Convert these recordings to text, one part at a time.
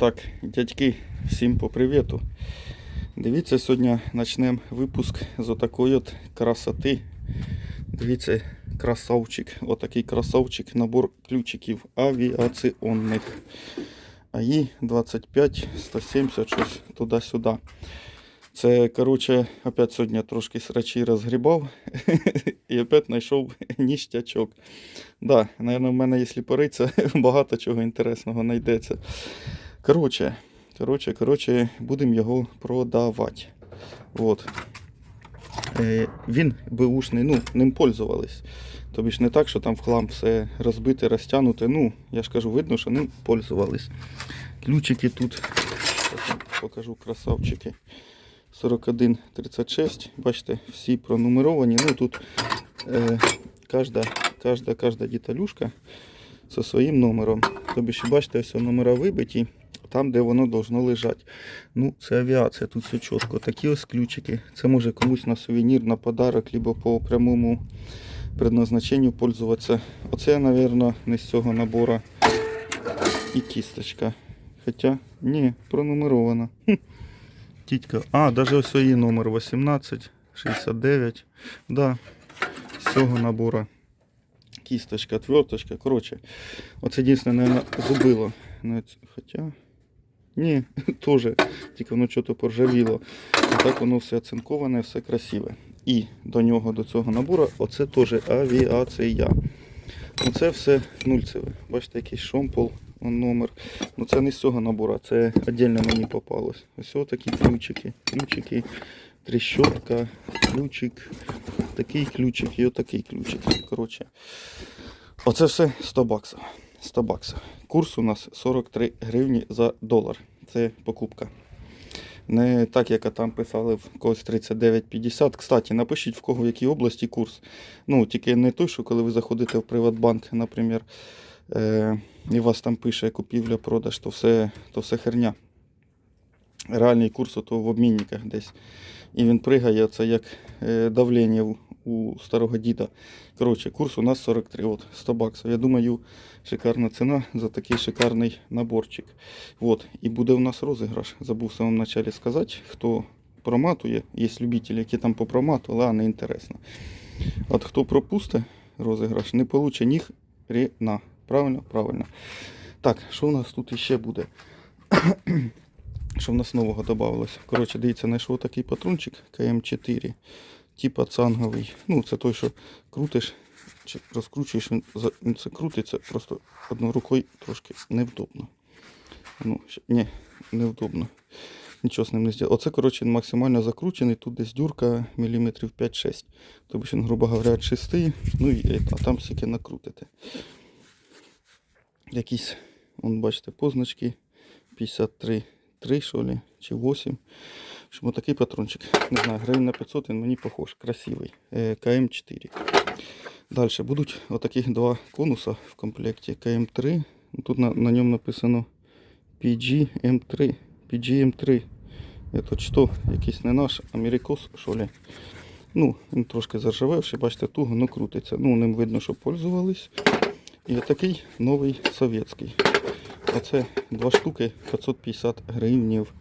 Так, дядьки, всім по привіту. Дивіться, сьогодні почнемо випуск з отакої от красоти. Дивіться, красавчик. Отакий красавчик, набор ключиків авіаційних. АІ 25 170 щось туди-сюди. Це, коротше, опять сьогодні трошки срачі розгрібав і опять знайшов ніштячок. Да, наверное, в мене, якщо пориться, багато чого інтересного знайдеться. Коротше, коротше, коротше, будемо його продавати. От. Е, він беушний, ну, ним пользувались. Тобі ж не так, що там в хлам все розбите, розтягнуте. Ну, я ж кажу, видно, що ним пользувались. Ключики тут, покажу красавчики. 4136. Бачите, всі пронумеровані. Ну тут е, кожна, кожна, кожна деталюшка зі своїм номером. Тобі ще бачите, ось номера вибиті, там, де воно должно лежати. Ну, це авіація, тут все чітко. Такі ось ключики. Це може комусь на сувенір, на подарок, либо по прямому предназначенню пользуватися. Оце, мабуть, не з цього набору. І кісточка. Хоча, ні, пронумерована. Тітька. А, навіть ось її номер 18, 69. Да, з цього набору. Кісточка, отверточка. Коротше, оце дійсно, мабуть, зубило. Хоча. Ні, теж. Тільки воно щось поржавіло. А так воно все оцинковане, все красиве. І до нього, до цього набору, оце теж авіація. Оце все нульцеве. Бачите, якийсь шомпол, номер. Ну це не з цього набору, це віддільно мені попалось. Ось ось такі ключики. Ключики, трещотка, ключик, такий ключик і отакий ключик. Коротше, оце все 100 баксів. 100 баксів. Курс у нас 43 гривні за долар. Це покупка. Не так, як там писали в когось 39,50. Кстати, напишіть в кого в якій області курс. Ну, тільки не той, що коли ви заходите в Приватбанк, наприклад, е, і вас там пише купівля-продаж, то все, то все херня. Реальний курс то в обмінниках десь. І він пригає, це як е, давлення у, старого діда. Коротше, курс у нас 43, от, 100 баксів. Я думаю, шикарна ціна за такий шикарний наборчик. От, і буде у нас розіграш. Забув в самому началі сказати, хто проматує. Є любителі, які там попроматували, а не інтересно. От хто пропусте розіграш, не получить ні хрена. Правильно? Правильно. Так, що у нас тут іще буде? що в нас нового додавалось? Коротше, дивіться, знайшов такий патрончик КМ4, типа цанговий. Ну, це той, що крутиш, чи розкручуєш, він, це крутиться, просто одною рукою трошки невдобно. Ну, ні, невдобно. Нічого з ним не зробив. Оце, коротше, максимально закручений, тут десь дюрка міліметрів 5-6. Тобто він, грубо говоря, від 6, ну і а там стільки накрутите. Якісь, вон, бачите, позначки 53, 3, що ли, чи 8. Общем, такий патрончик. Не знаю, гривень на 500 він мені похож, красивий. Е, КМ4. Далі будуть отаких два конуса в комплекті КМ3. Тут на, на ньому написано PGM3. PGM3. Это що? Якийсь не наш Америкос, що ли. Ну, він трошки заржавевший, бачите, туго, но крутиться. Ну, ним видно, що пользувались. І отакий новий совєтський. Оце два штуки 550 гривнів.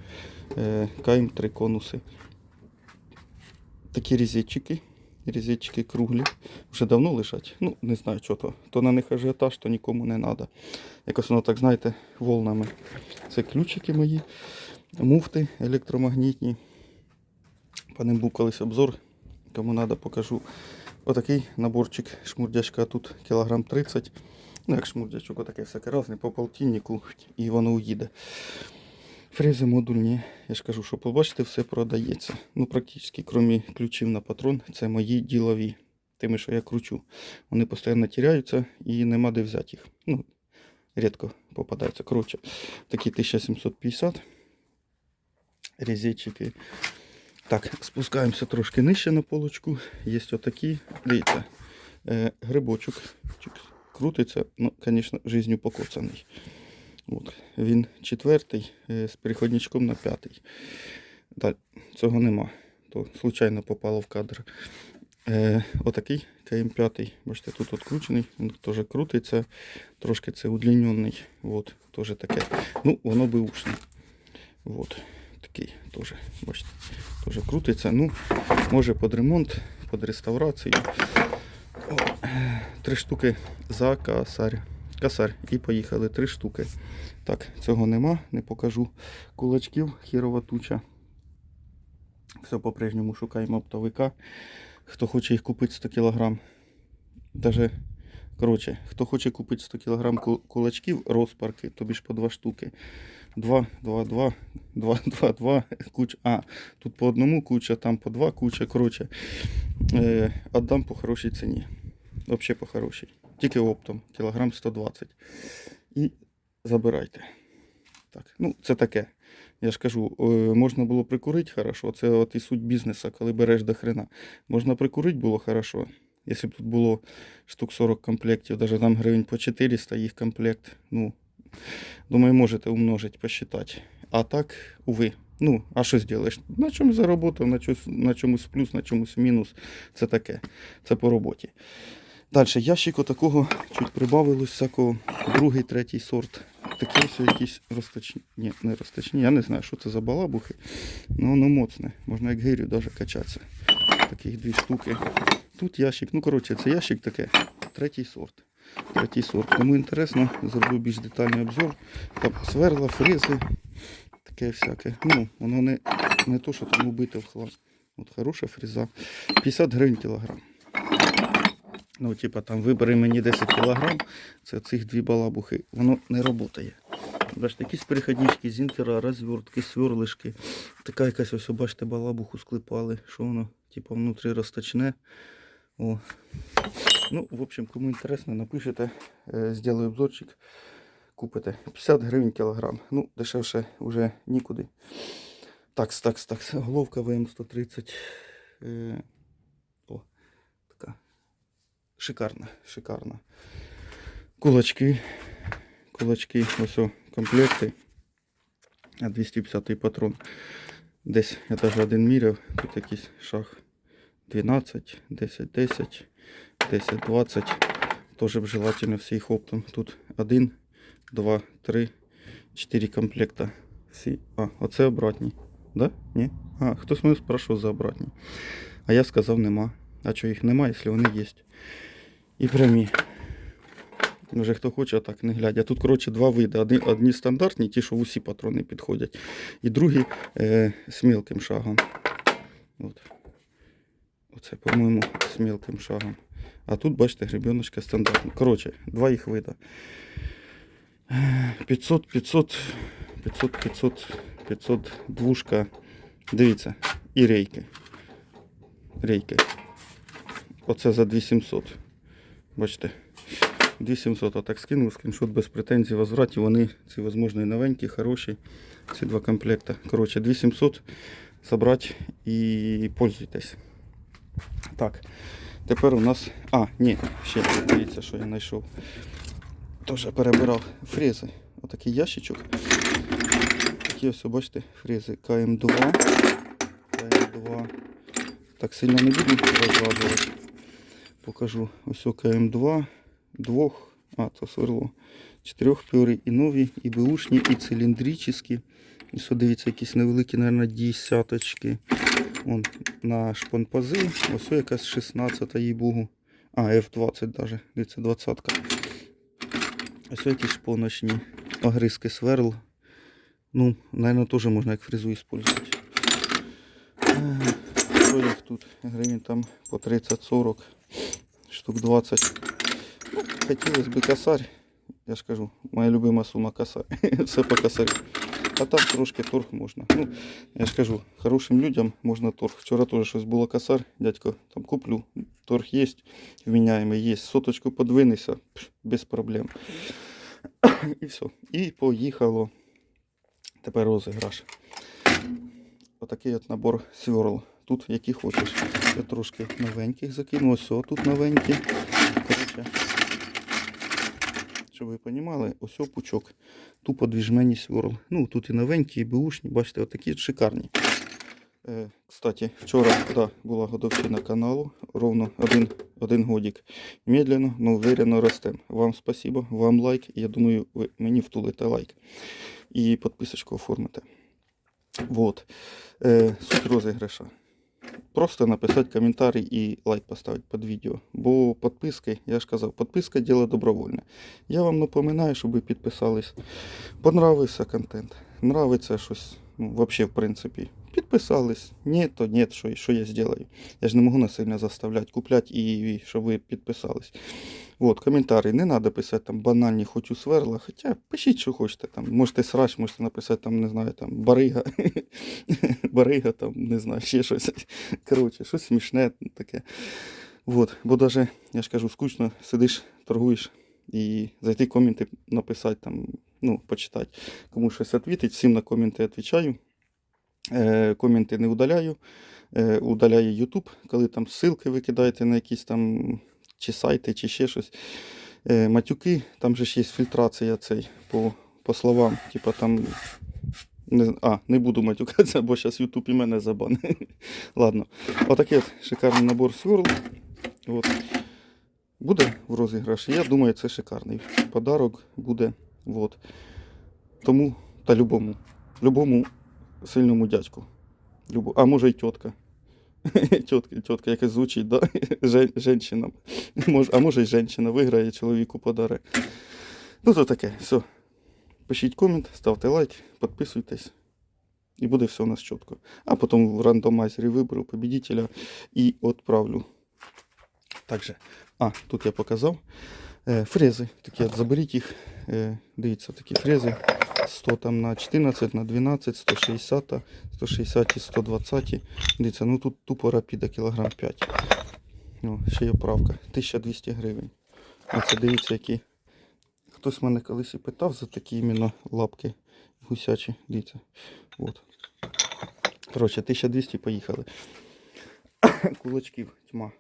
Е, КМ3 конуси. Такі різетчики. Різетчики круглі. Вже давно лежать. Ну, не знаю, що то. То на них ажіотаж, то нікому не треба. Якось воно так, знаєте, волнами. Це ключики мої, муфти електромагнітні. По ним був колись обзор. Кому треба, покажу. Отакий наборчик шмурдячка тут кілограм 30. Ну, як шмурдячок, отаке всяке разне, по полтиннику і воно уїде. Фрези модульні, я ж кажу, що побачите, все продається. Ну, практично, крім ключів на патрон, це мої ділові. Тими, що я кручу. Вони постійно тіряються і нема де взяти їх. Ну, рідко попадаються. Коротше, такі 1750 резетчики. Так, спускаємося трошки нижче на полочку. Є отакі, дивіться, е, грибочок. Крутиться, ну, звісно, жизнью покоцаний. От. Він четвертий е, з переходничком на п'ятий. Далі, цього нема. То случайно попало в кадр. Е, отакий КМ5. Бачите, тут откручений, він теж крутиться. Трошки це удлінений. От, теж таке. Ну, воно бушне. От, такий теж, бачите, теж крутиться. Ну, може під ремонт, під реставрацію. О, е, три штуки за косарь. Косарь. І поїхали. Три штуки. Так, цього нема, не покажу. Кулачків, хірова туча. Все по-прежньому шукаємо оптовика. Хто хоче їх купити 100 кг. Даже, коротше, хто хоче купити 100 кг кулачків, розпарки, тобі ж по два штуки. 2, 2, 2, 2, 2, 2, куча. А, тут по одному куча, там по два куча. Коротше, е, отдам по хорошій ціні. Взагалі по хорошій. Тільки оптом, кілограм 120. І забирайте. Так, ну це таке. Я ж кажу, е, можна було прикурити хорошо. Це от і суть бізнесу, коли береш до хрена. Можна прикурити було хорошо. Якщо б тут було штук 40 комплектів, навіть там гривень по 400 їх комплект. Ну, думаю, можете умножити, посчитати. А так, уви. Ну, а що зробиш? На чомусь заработав, на на чомусь плюс, на чомусь мінус. Це таке. Це по роботі. Далі, ящик отакого чуть прибавилось всякого. Другий, третій сорт. Такі ось якісь розточні. Ні, не розточні. Я не знаю, що це за балабухи. Ну воно моцне. Можна як гирю навіть качатися. Таких дві штуки. Тут ящик. Ну, коротше, це ящик таке. Третій сорт. Третій сорт. Кому інтересно, зроблю більш детальний обзор. Там сверла, фрези, таке всяке. Ну, воно не, не то, що там убите в хлам. От хороша фреза. 50 гривень кілограм. Ну, типа там вибери мені 10 кілограм, це цих дві балабухи, воно не працює. Бачите, якісь переходнички, зінтера, розвертки, сверлишки. Така якась ось, бачите, балабуху склепали, що воно, типа, внутрі розточне. О. Ну, в общем, кому інтересно, напишите, е, зроблю обзорчик, купите. 50 гривень кілограм. Ну, дешевше вже нікуди. Такс, такс, такс. Головка ВМ130. О, така. Шикарна, шикарна. Кулачки. Кулачки, ось комплекти. А 250 патрон. Десь я навіть один міряв. Тут якийсь шаг 12, 10, 10, 10, 20. Тоже б желательно всіх оптом. Тут 1, 2, 3, 4 комплекта. Всі. А, оце обратні. Да? Ні? А, хтось мене спрашивав за обратні. А я сказав нема. А чого їх нема, якщо вони є? І прямі. Вже хто хоче, так не глядя. Тут, коротше, два види. Одні, одні стандартні, ті, що в усі патрони підходять. І другі е, з мілким шагом. От. Оце, по-моєму, з мілким шагом. А тут, бачите, гребеночка стандартна. Коротше, два їх вида. Е, 500, 500, 500, 500, 500, двушка. Дивіться, і рейки. Рейки. Оце за 2700. Бачите. 2700, а так скинув, скріншот без претензій, возвратів. Вони, ці, можливо, новенькі, хороші. Ці два комплекта. Коротше, 2700 забрати і пользуйтесь. Так, тепер у нас. А, ні, ще дивіться, що я знайшов. Теж перебирав фрези. Отакий ящичок. Такі ось, бачите, фрези КМ2. КМ2. Так сильно не буду розгадувати. Покажу ось о КМ2, двох, а, це сверло. Чотирьох пюри і нові, і беушні, і циліндричні. І що дивіться, якісь невеликі, мабуть, десяточки. Вон на шпанпази. Ось якась 16 їй бугу. А, F20 навіть. Дивіться, 20. -ка. Ось якісь шпоночні огризки сверл. Ну, мабуть, теж можна як фрезу використовувати. Е, Що їх тут? Гривень там по 30-40, штук 20. Ну, хотілося б косарь. Я ж кажу, моя любима сума косарь. Все по косарю. А там трошки торг можна. Ну, я ж кажу, хорошим людям можна торг. Вчора теж щось було косарь, дядько, там куплю. Торг є, вміняємий є. Соточку подвинися, без проблем. І все. І поїхало. Тепер розіграш. Отакий от набор сверл. Тут які хочеш. Я трошки новеньких закину. Ось о, тут новенькі. Коротше, щоб ви розуміли, ось о пучок. Тупо двіжмені сверл. Ну, тут і новенькі, і беушні, бачите, отакі шикарні. Е, Кстати, вчора да, була годовщина каналу, ровно один, один годик. Медленно, но уверенно ростем. Вам спасибо, вам лайк. Я думаю, ви мені втулите лайк. І підписочку оформите. Вот. Е, суть розіграша. Просто написати коментарі і лайк поставити під відео. Бо підписки, я ж казав, підписка діло добровольне. Я вам напоминаю, щоб ви підписались. Понравився контент. Нравиться щось, ну, вообще, в принципі. Підписались. Ні, то ні, що, що я зроблю. Я ж не можу насильно заставляти, купляти і, і щоб ви підписались. Вот, коментарі. Не треба писати там банальні хочу сверла. Хоча пишіть, що хочете. Там, можете срач, можете написати там, не знаю, там барига. барига, там, не знаю, ще щось. Коротше, щось смішне таке. Вот. Бо даже, я ж кажу, скучно, сидиш, торгуєш і зайти коменти написати там, ну, почитати. Кому щось відповідати, всім на коменти відповідаю. Е, коменти не удаляю. Е, удаляє YouTube, коли там ссылки ви кидаєте на якісь там чи сайти, чи ще щось. Е, матюки, там же ж є фільтрація цей по, по словам. Типа там. Не, а, не буду матюкатися, бо зараз YouTube і мене забанить. Ладно. Отакий от шикарний набор сверл. От. Буде в розіграші. Я думаю, це шикарний подарок буде. От. Тому та любому. Любому сильному дядьку. Любо. А може й тітка. Тітка, тітка якась звучить, да? Жен, женщина. А може й жінка виграє, чоловіку подаре. Ну то таке, все. Пишіть комент, ставте лайк, підписуйтесь. І буде все у нас чітко. А потім в рандомайзері виберу победителя і відправлю. Также, а, тут я показав. Е, фрези. Такі от, заберіть їх. Е, дивіться, такі фрези. 100 там на 14, на 12, 160, 160 і 120. Дивіться, ну тут тупо рапіда кілограм 5. О, ще є правка. 1200 гривень. Оце дивіться, які. Хтось мене колись і питав за такі іменно лапки гусячі. Дивіться. От. Коротше, 1200 поїхали. Кулачків тьма.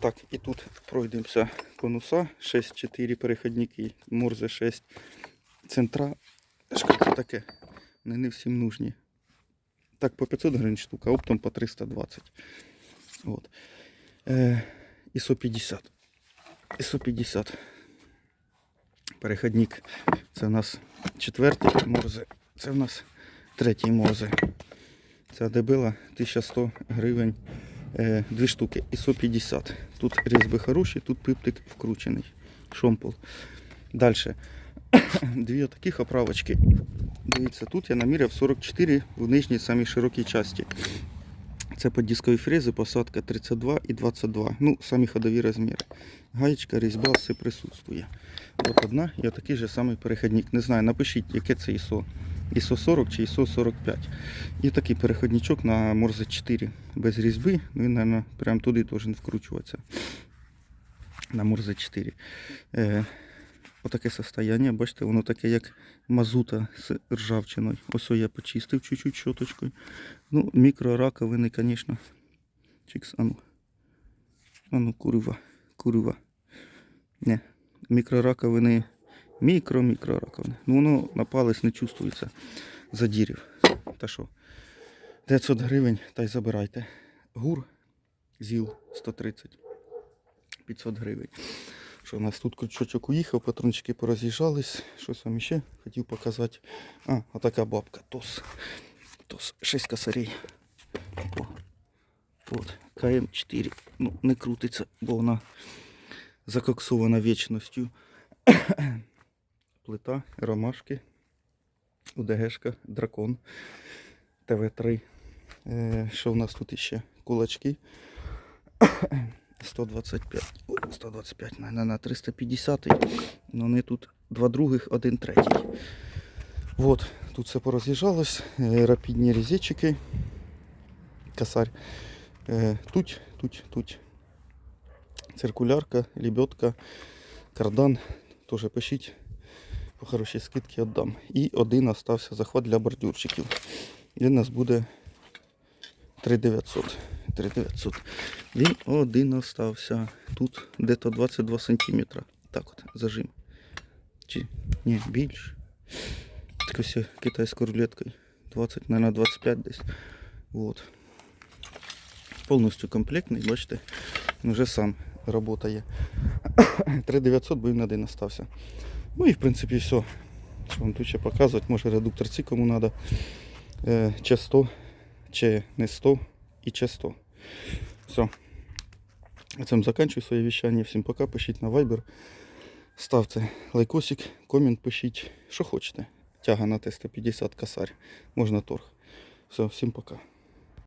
Так, і тут пройдемося конуса. 6-4 переходники, морзе 6 центра. Що це таке? Вони не всім нужні. Так, по 500 гривень штука, оптом по 320. От. Е, ISO 50. ISO 50. Переходник. Це у нас четвертий морзе. Це у нас третій морзе. Ця дебила 1100 гривень. Е, дві штуки. ISO 50. Тут різьби хороші, тут пиптик вкручений. Шомпол. Далі. Дві таких оправочки. Дивіться, тут я наміряв 44 в нижній самій широкій часті. Це під дискові фрези, посадка 32 і 22. Ну, самі ходові розміри. Гаєчка, різьба, все присутствує. От одна і отакий же самий переходник. Не знаю, напишіть, яке це ISO. ISO 40 чи ISO 45. І такий переходничок на Морзе 4 без різьби. Він, мабуть, прямо туди должен вкручуватися. На Морзе 4. Отаке состояние, бачите, воно таке, як мазута з ржавчиною. Ось я почистив чуть-чуть щоточкою. Ну, мікрораковини, звісно. Чикс, ану. Ану, курва, курва. Не, мікрораковини, мікро-мікрораковини. Ну, воно на палець не чувствується задірів. Та що? 900 гривень, та й забирайте. Гур, ЗІЛ 130. 500 гривень. Що у нас тут крючочок уїхав, патрончики пороз'їжджались. Щось вам ще хотів показати. А, отака бабка. ТОС. ТОС 6 косарей. О. От, КМ4. Ну, не крутиться, бо вона закоксована вічністю. Плита, ромашки, УДГшка, дракон, ТВ3. Е, що в нас тут іще? Кулачки. 125. Ой, 125, наверное, на 350. Ну, вони тут два других, один третій. Вот, тут все пороз'їжджалось. Е, Рапідні різечики. Косарь. Е, Тут, тут, тут. Циркулярка, лебедка, кардан. Тоже пишіть. По хорошій скидці віддам. І один остався захват для бордюрчиків. Він у нас буде 3900. 3900. Він один остався. Тут десь 22 см. Так от, зажим. Чи ні, більше. Так ось китайською рулеткою. 20, наверное, 25 десь. Вот. Повністю комплектний, бачите, вже сам працює. 3900, бо він день остався. Ну і в принципі все. Що вам тут ще показувати, може редуктор ці кому треба. 100, чи не 100 і чи 100. Все. На цьому закінчую своє віщання. Всім пока. Пишіть на Viber. Ставте лайкосик, комент пишіть, що хочете. Тяга на Т-150 косарь. Можна торг. Все, всім пока.